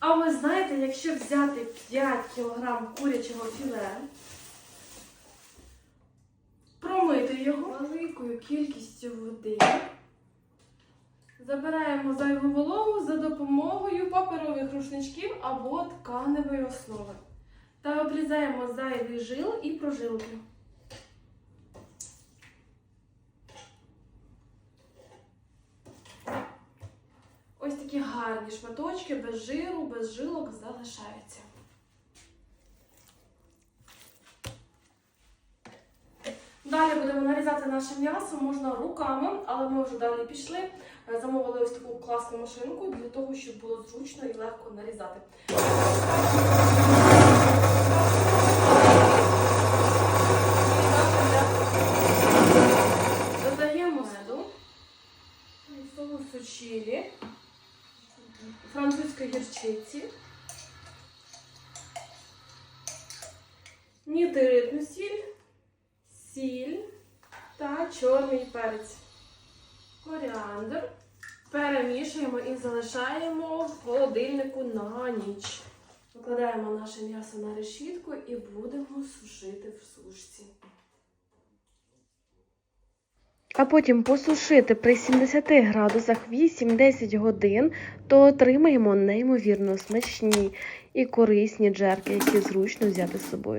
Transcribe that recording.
А ви знаєте, якщо взяти 5 кг курячого філе, промити його. Великою кількістю води, забираємо зайву вологу за допомогою паперових рушничків або тканевої основи. Та обрізаємо зайвий жил і прожилки. Ось такі гарні шматочки без жиру, без жилок залишаються. Далі будемо нарізати наше м'ясо, можна руками, але ми вже далі пішли. Е, Замовили ось таку класну машинку для того, щоб було зручно і легко нарізати. Додаємо меду, соусу чилі, французької гірчиці, нітритну сіль, сіль та чорний перець. Коріандр. Перемішуємо і залишаємо в холодильнику на ніч. Викладаємо наше м'ясо на решітку і будемо сушити в сушці. А потім посушити при 70 градусах 8-10 годин, то отримаємо неймовірно смачні і корисні джерки, які зручно взяти з собою.